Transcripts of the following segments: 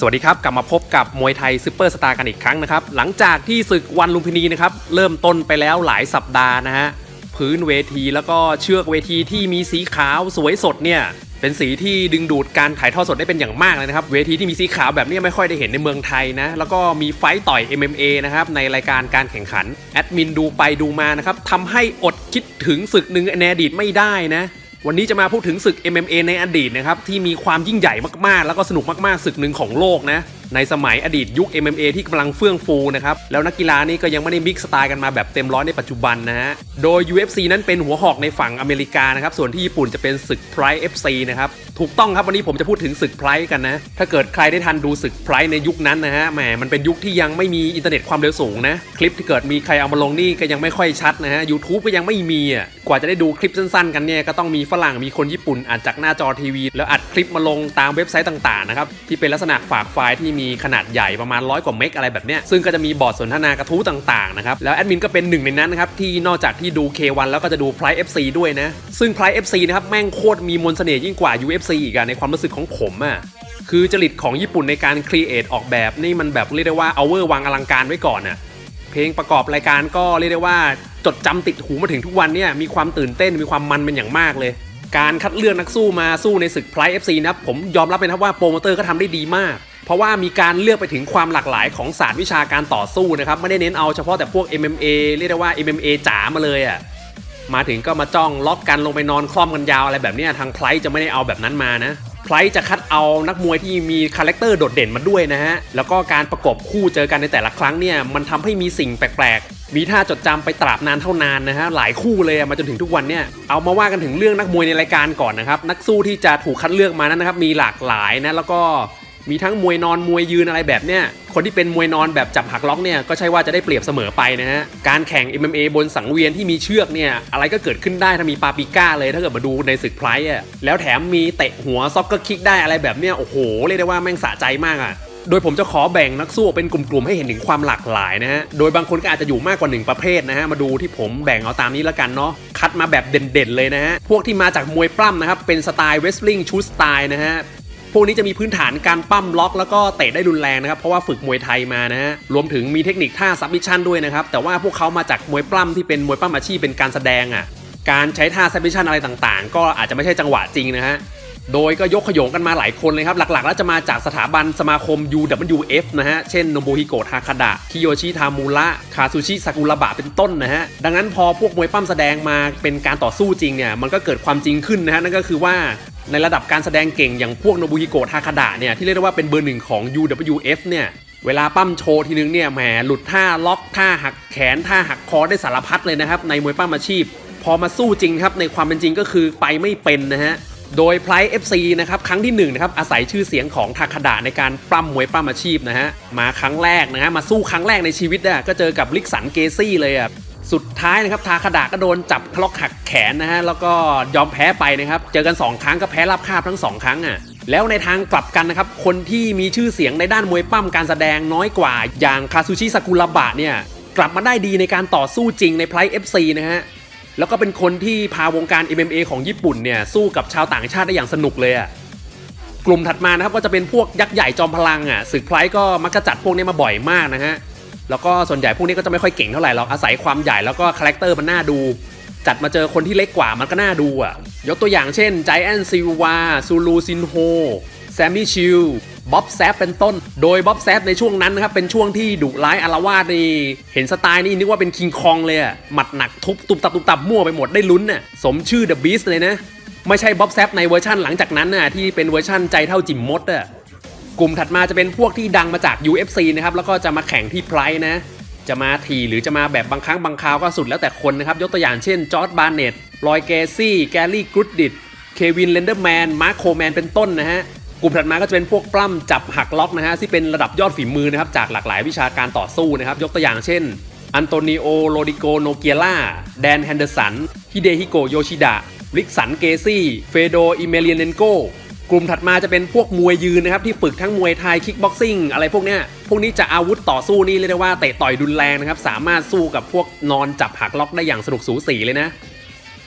สวัสดีครับ กลับมาพบกับมวยไทยซูเปอร์สตาร์กันอีกครั้งนะครับ หลังจากที่ศึกวันลุมพินีนะครับ เริ่มต้นไปแล้วหลายสัปดาห์นะฮะ พื้นเวทีแล้วก็เชือกเวทีที่มีสีขาวสวยสดเนี่ย เป็นสีที่ดึงดูดการถ่ายทอดสดได้เป็นอย่างมากเลยนะครับ เวทีที่มีสีขาวแบบนี้ไม่ค่อยได้เห็นในเมืองไทยนะ แล้วก็มีไฟต่อย MMA นะครับ ในรายการการแข่งขัน แอดมินดูไปดูมานะครับทำให้อดคิดถึงศึกหนึ่งในอดีตไม่ได้นะ วันนี้จะมาพูดถึงศึก MMA ในอดีตนะครับที่มีความยิ่งใหญ่มากๆ แล้วก็สนุกมากๆศึกหนึ่งของโลกนะในสมัยอดีตยุค MMA ที่กำลังเฟื่องฟูนะครับแล้วนักกีฬานี่ก็ยังไม่ได้มิกสไตล์กันมาแบบเต็มร้อยในปัจจุบันนะฮะโดย UFC นั้นเป็นหัวหอกในฝั่งอเมริกานะครับส่วนที่ญี่ปุ่นจะเป็นศึก Pride FC นะครับ ถูกต้องครับวันนี้ผมจะพูดถึงศึก Pride กันนะ ถ้าเกิดใครได้ทันดูศึก Pride ในยุคนั้นนะฮะแหมมันเป็นยุคที่ยังไม่มีอินเทอร์เน็ตความเร็วสูงนะ คลิปที่เกิดมีใครเอามาลงนี่ก็ยังไม่ค่อยชัดนะฮะ YouTube ก็ยังไม่มีอะกว่าจะได้ดูคลิปสั้นๆ กันเนี่ยก็ต้องมีฝรั่งมีคนญี่ปุ่นอัดจากหน้าจอทีวี แล้วอัดคลิปมาลงตามเว็บไซต์ต่างๆนะครับที่เป็นลักษณะฝากไฟล์ที่มีขนาดใหญ่ประมาณร้อยกว่าเมกอะไรแบบเนี้ยซึ่งก็จะมีบอร์ดสนทนากระทู้ต่างๆนะครับแล้วแอดมินก็เป็นหนึ่งในนั้นนะครับที่นอกจากที่ดู K1 แล้วก็จะดู Pri FC ด้วยนะซึ่ง Pri FC นะครับแม่งโคตรมีมนเสน่ห์ยิ่งกว่า UFC อีกอะในความรู้สึกของผมอะคือจริตของญี่ปุ่นในการครีเอทออกแบบนี่มันแบบเรียกได้ว่าเอาเวอร์วางอลังการไว้ก่อนอะเพลงประกอบรายการก็เรียกได้ว่าจดจำติดหูมาถึงทุกวันเนี่ยมีความตื่นเต้นมีความมันเป็นอย่างมากเลย การคัดเลือกนักสู้มาสู้ในศึก Pride FC นะผมยอมรับเลยนะครับว่าโปรโมเตอร์ก็ทำได้ดีมาก เพราะว่ามีการเลือกไปถึงความหลากหลายของศาสตร์วิชาการต่อสู้นะครับไม่ได้เน้นเอาเฉพาะแต่พวก MMA เรียกได้ว่า MMA จ๋ามาเลยอะ่ะ มาถึงก็มาจ้องล็อกกันลงไปนอนคล่อมกันยาวอะไรแบบนี้ทางไพร์จะไม่ได้เอาแบบนั้นมานะไพร์จะคัดเอานักมวยที่มีคาแรคเตอร์โดดเด่นมาด้วยนะฮะ แล้วก็การประกบคู่เจอกันในแต่ละครั้งเนี่ยมันทำให้มีสิ่งแปลกๆ มีท่าจดจำไปตราบนานเท่านานนะฮะหลายคู่เลยมาจนถึงทุกวันเนี่ยเอามาว่ากันถึงเรื่องนักมวยในรายการก่อนนะครับนักสู้ที่จะถูกคัดเลือกมานั้นนะครับมีหลากหลายนะแล้วก็ มีทั้งมวยนอนมวยยืนอะไรแบบเนี้ยคนที่เป็นมวยนอนแบบจับหักล็อกเนี่ยก็ใช่ว่าจะได้เปรียบเสมอไปนะฮะการแข่ง MMA บนสังเวียนที่มีเชือกเนี่ยอะไรก็เกิดขึ้นได้ถ้ามีปาปิก้าเลยถ้าเกิดมาดูในศึกไพร์อะแล้วแถมมีเตะหัวซ็อกเกอร์คิกได้อะไรแบบเนี้ยโอ้โหเรียกได้ว่าแม่งสะใจมากอะโดยผมจะขอแบ่งนักสู้เป็นกลุ่มๆให้เห็นถึงความหลากหลายนะฮะ โดยบางคนก็อาจจะอยู่มากกว่าหนึ่งประเภทนะฮะ มาดูที่ผมแบ่งเอาตามนี้ล้วกันเนาะ คัดมาแบบเด่นๆเลยนะฮะ พวกที่มาจากมวยปล้ำนะครับ เป็นสไตล์เวสลิงชูสไตล์นะฮะ พวกนี้จะมีพื้นฐานการปั้มล็อกแล้วก็เตะได้รุนแรงนะครับเพราะว่าฝึกมวยไทยมานะฮะรวมถึงมีเทคนิคท่าซับมิชชั่นด้วยนะครับแต่ว่าพวกเขามาจากมวยปล้ำที่เป็นมวยปล้ำอาชีพเป็นการแสดงอะการใช้ท่าซับมิชชั่นอะไรต่างๆ ก็อาจจะไม่ใช่จังหวะจริงนะฮะโดยก็ยกขยงกันมาหลายคนเลยครับ หลักๆ แล้วจะมาจากสถาบันสมาคม UWF นะฮะ เช่นโนบุฮิโกะทาคาดะ คิโยชิทามูระคาซูชิซากุระบะเป็นต้นนะฮะ ดังนั้นพอพวกมวยปั้มแสดงมาเป็นการต่อสู้จริงเนี่ย มันก็เกิดความจริงขึ้นนะฮะ นั่นก็คือว่า ในระดับการแสดงเก่งอย่างพวกโนบุฮิโกะทาคาดะเนี่ยที่เรียกได้ว่าเป็นเบอร์หนึ่งของ UWF เนี่ยเวลาปั้มโชว์ทีนึงเนี่ยแหมหลุดท่าล็อกท่าหักแขนท่าหักคอได้สารพัดเลยนะครับในมวยปั้มอาชีพ พอมาสู้จริงครับในความเป็นจริงก็คือไปไม่เป็นนะฮะโดยไพร์ FC นะครับครั้งที่1นนะครับอาศัยชื่อเสียงของทาคาดะในการปล้ำมวยปล้ำอาชีพนะฮะมาครั้งแรกนะฮะมาสู้ครั้งแรกในชีวิตอะก็เจอกับลิกสันเกซี่เลยอะ สุดท้ายนะครับทาคาดะก็โดนจับคล็อกหักแขนนะฮะแล้วก็ยอมแพ้ไปนะครับ เจอกัน 2 ครั้งก็แพ้รับคาบทั้ง 2 ครั้งอะแล้วในทางกลับกันนะครับ คนที่มีชื่อเสียงในด้านมวยปั้มการแสดงน้อยกว่า อย่างคาซูชิซากุระบะเนี่ยกลับมาได้ดีในการต่อสู้จริงในไพร์ FC นะฮะแล้วก็เป็นคนที่พาวงการ MMA ของญี่ปุ่นเนี่ยสู้กับชาวต่างชาติได้อย่างสนุกเลยอะ่ะกลุ่มถัดมานะครับก็จะเป็นพวกยักษ์ใหญ่จอมพลังอะศึกไพร์ก็มักจะจัดพวกนี้มาบ่อยมากนะฮะ แล้วก็ส่วนใหญ่พวกนี้ก็จะไม่ค่อยเก่งเท่าไหร่หรอกอาศัยความใหญ่แล้วก็คาแรคเตอร์มันน่าดู จัดมาเจอคนที่เล็กกว่ามันก็น่าดูอะ ยกตัวอย่างเช่นไจแอนซิลวาซูลูซินโฮแซมมี่ชิลบ๊อบแซฟเป็นต้น โดยบ๊อบแซฟในช่วงนั้นนะครับ เป็นช่วงที่ดุร้ายอารวาสนี่ เห็นสไตล์นี่นึกว่าเป็นคิงคองเลยอะหมัดหนักทุบตุบตับตุบตับมั่วไปหมดได้ลุ้นน่ะ สมชื่อ The Beast เลยนะ ไม่ใช่บ๊อบแซฟในเวอร์ชั่นหลังจากนั้นน่ะที่เป็นเวอร์ชั่นใจเท่าจิมมดอะ กลุ่มถัดมาจะเป็นพวกที่ดังมาจาก UFC นะครับแล้วก็จะมาแข่งที่ไพร์นะ จะมาทีหรือจะมาแบบบางครั้งบางคราวก็สุดแล้วแต่คนนะครับยกตัวอย่างเช่นจอร์ดบาร์เน็ตลอยเกซี่ แกลลี่กรุดดิดเควินเลนเดอร์แมนมาร์คโคแมนเป็นต้นนะฮะกลุ่มถัดมาก็จะเป็นพวกปล้ำจับหักล็อกนะฮะที่เป็นระดับยอดฝีมือนะครับจากหลากหลายวิชาการต่อสู้นะครับยกตัวอย่างเช่นอันโตนิโอโรดิโกโนเกียล่าแดนแฮนเดอร์สันฮิเดฮิโกโยชิดะริกสันเกซี่เฟโดอิเมเลียนเนนโก กลุ่มถัดมาจะเป็นพวกมวยยืนนะครับที่ฝึกทั้งมวยไทยคิกบ็อกซิ่งอะไรพวกเนี้ยพวกนี้จะอาวุธต่อสู้นี่เรียกได้ว่าเตะต่อยดุนแรงนะครับ สามารถสู้กับพวกนอนจับหักล็อกได้อย่างสนุกสูสีเลยนะ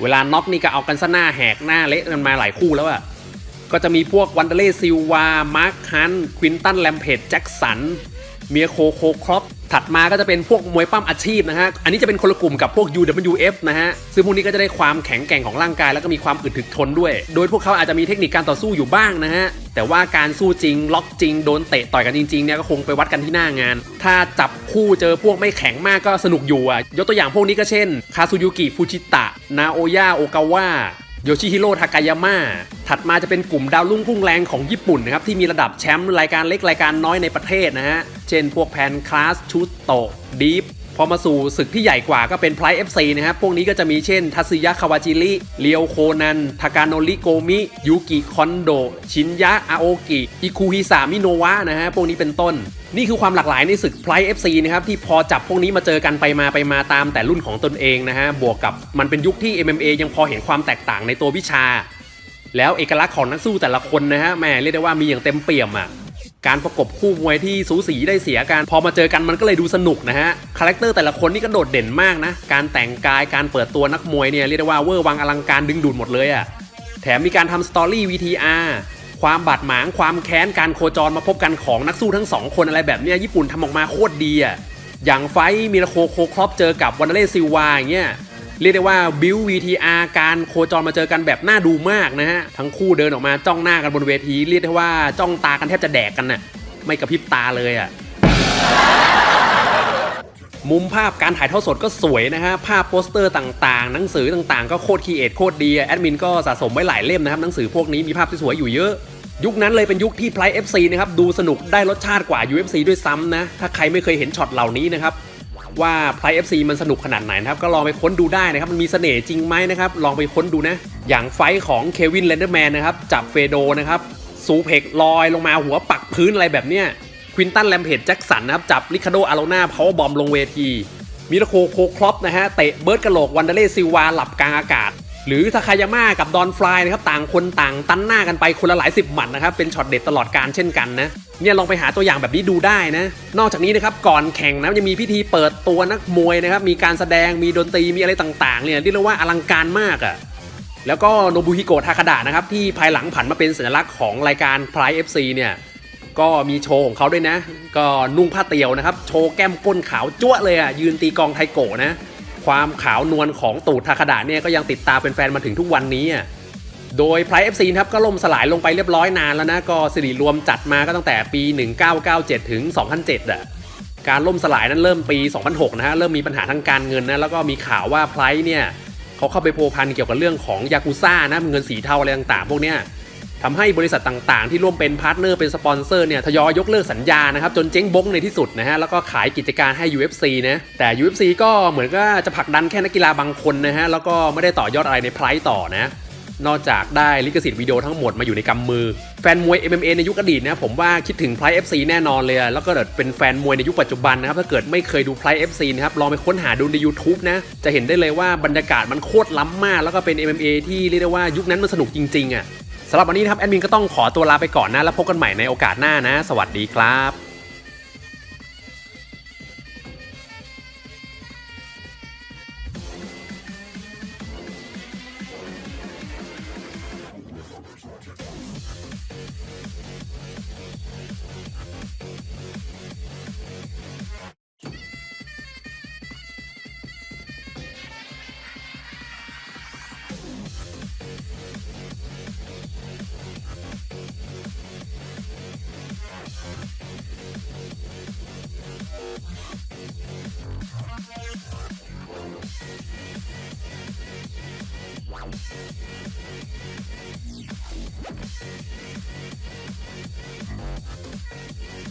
เวลาน็อกนี่ก็เอากันซะหน้าแหกหน้าเละกันมาหลายคู่แล้วอะก็จะมีพวกวันเดเล่ซิลวามาร์คฮันควินตันแลมเพจแจ็คสัน เมียโคโคครอปถัดมาก็จะเป็นพวกมวยปั้มอาชีพนะฮะ อันนี้จะเป็นคนละกลุ่มกับพวก UWF นะฮะ ซึ่งพวกนี้ก็จะได้ความแข็งแกร่งของร่างกาย แล้วก็มีความอึดถึกทนด้วย โดยพวกเขาอาจจะมีเทคนิคการต่อสู้อยู่บ้างนะฮะ แต่ว่าการสู้จริง ล็อกจริง โดนเตะต่อยกันจริงๆเนี่ยก็คงไปวัดกันที่หน้างาน ถ้าจับคู่เจอพวกไม่แข็งมากก็สนุกอยู่อะ ยกตัวอย่างพวกนี้ก็เช่น คาซูยุกิ ฟูจิตะ นาโอยะโอกาวะ โยชิฮิโร่ทากายาม่าถัดมาจะเป็นกลุ่มดาวรุ่งพุ่งแรงของญี่ปุ่นนะครับที่มีระดับแชมป์รายการเล็กรายการน้อยในประเทศนะฮะ เช่นพวกแพนคลาสชูตโตดีฟพอมาสู่ศึกที่ใหญ่กว่าก็เป็นไพร์เอฟซีนะครับ พวกนี้ก็จะมีเช่น ทัสึยะคาวาจิริเรียวโคนัน ทากาโนริโกมิ ยูกิคอนโด ชินยะอาโอกิ อิคุฮิสามิโนวะนะฮะ พวกนี้เป็นต้น นี่คือความหลากหลายในศึกไพร์เอฟซีนะครับที่พอจับพวกนี้มาเจอกันไปมาไปมาตามแต่รุ่นของตนเองนะฮะบวกกับมันเป็นยุคที่ MMA ยังพอเห็นความแตกต่างในตัววิชา แล้วเอกลักษณ์ของนักสู้แต่ละคนนะฮะแม่เรียกได้ว่ามีอย่างเต็มเปี่ยมอะการประกบคู่มวยที่สูสีได้เสียกันพอมาเจอกันมันก็เลยดูสนุกนะฮะคาแรคเตอร์แต่ละคนนี่ก็โดดเด่นมากนะการแต่งกายการเปิดตัวนักมวยเนี่ยเรียกได้ว่าเวอร์วังอลังการดึงดูดหมดเลยอะแถมมีการทำสตอรี่ VTR ความบาดหมางความแค้นการโคจรมาพบกันของนักสู้ทั้งสองคนอะไรแบบเนี้ยญี่ปุ่นทำออกมาโคตรดีอะอย่างไฟมิราโคโคครอปเจอกับวันเล่ซิวาอย่างเงี้ยเรียกได้ว่าบิว VTR การโคจรมาเจอกันแบบน่าดูมากนะฮะ ทั้งคู่เดินออกมาจ้องหน้ากันบนเวที เรียกได้ว่าจ้องตากันแทบจะแดกกันน่ะไม่กระพริบตาเลยอะ มุมภาพการถ่ายทอดสดก็สวยนะฮะ ภาพโปสเตอร์ต่างๆ หนังสือต่างๆ ก็โคตรคีเอทโคตรดี แอดมินก็สะสมไว้หลายเล่มนะครับ หนังสือพวกนี้มีภาพที่สวยอยู่เยอะ ยุคนั้นเลยเป็นยุคที่ไพร์ FC นะครับ ดูสนุกได้รสชาติกว่า UFC ด้วยซ้ำนะ ถ้าใครไม่เคยเห็นช็อตเหล่านี้นะครับ ว่าไพร์ FC มันสนุกขนาดไหนนะครับ ก็ลองไปค้นดูได้นะครับ มันมีเสน่ห์จริงไหมนะครับ ลองไปค้นดูนะ อย่างไฟของเควินเลนเดอร์แมนนะครับ จับเฟโดนะครับ ซูเพกลอยลงมาหัวปักพื้นอะไรแบบเนี้ย วินตันแลมเพจแจ็คสันนะครับจับลิคาโดอาโลนาพาเวอร์บอมลงเวที มิราโคโคครอปนะฮะเตะเบิร์ดกะโหลกวันเดเล่ซิวาหลับกลางอากาศ หรือทาคายาม่ากับดอนฟลายนะครับต่างคนต่างตันหน้ากันไปคนละหลายสิบหมัดนะครับเป็นช็อตเด็ดตลอดการเช่นกันนะเนี่ยลองไปหาตัวอย่างแบบนี้ดูได้นะ นอกจากนี้นะครับก่อนแข่งนะยังมีพิธีเปิดตัวนักมวยนะครับมีการแสดงมีดนตรีมีอะไรต่างๆเนี่ยเรียกได้ว่าอลังการมากอะแล้วก็โนบุฮิโกะทาคาดะนะครับที่ภายหลังผันมาเป็นสัญลักษณ์ของรายการ Pride FC เนี่ย ก็มีโชว์ของเขาด้วยนะ ก็นุ่งผ้าเตียวนะครับ โชว์แก้มก้นขาวจ้วเลยอะ ยืนตีกองไทโกนะ ความขาวนวลของตูดทาคาดะเนี่ยก็ยังติดตามเป็นแฟนมาถึงทุกวันนี้อะโดย Pride FC นะครับก็ล่มสลายลงไปเรียบร้อยนานแล้วนะ ก็สิริรวมจัดมาก็ตั้งแต่ปี 1997 ถึง 2007 อะ การล่มสลายนั้นเริ่มปี 2006 นะฮะ เริ่มมีปัญหาทางการเงินนะ แล้วก็มีข่าวว่าไพร์เนี่ยเขาเข้าไปโพพันเกี่ยวกับเรื่องของยากุซ่านะเงินสีเทาอะไรต่างๆ พวกเนี้ย ทำให้บริษัทต่างๆ ที่ร่วมเป็นพาร์ทเนอร์เป็นสปอนเซอร์เนี่ยทยอยยกเลิกสัญญานะครับจนเจ๊งบงในที่สุดนะฮะแล้วก็ขายกิจการให้ UFC นะแต่ UFC ก็เหมือนก็จะผลักดันแค่นักกีฬาบางคนนะฮะแล้วก็ไม่ได้ต่อยอดอะไรในไพรต่อนะนอกจากได้ลิขสิทธิ์วิดีโอทั้งหมดมาอยู่ในกำมือ แฟนมวย MMA ในยุคอดีตนะผมว่าคิดถึงไพร์ FC แน่นอนเลย แล้วก็เกิดเป็นแฟนมวยในยุคปัจจุบันนะครับ ถ้าเกิดไม่เคยดูไพร์ FC นะครับ ลองไปค้นหาดูใน YouTube นะ จะเห็นได้เลยว่าบรรยากาศมันโคตรล้ำมาก แล้วก็เป็น MMA ที่เรียกได้ว่ายุคนั้นมันสนุกจริงๆอะ สำหรับวันนี้นะครับแอดมินก็ต้องขอตัวลาไปก่อนนะ แล้วพบกันใหม่ในโอกาสหน้านะ สวัสดีครับ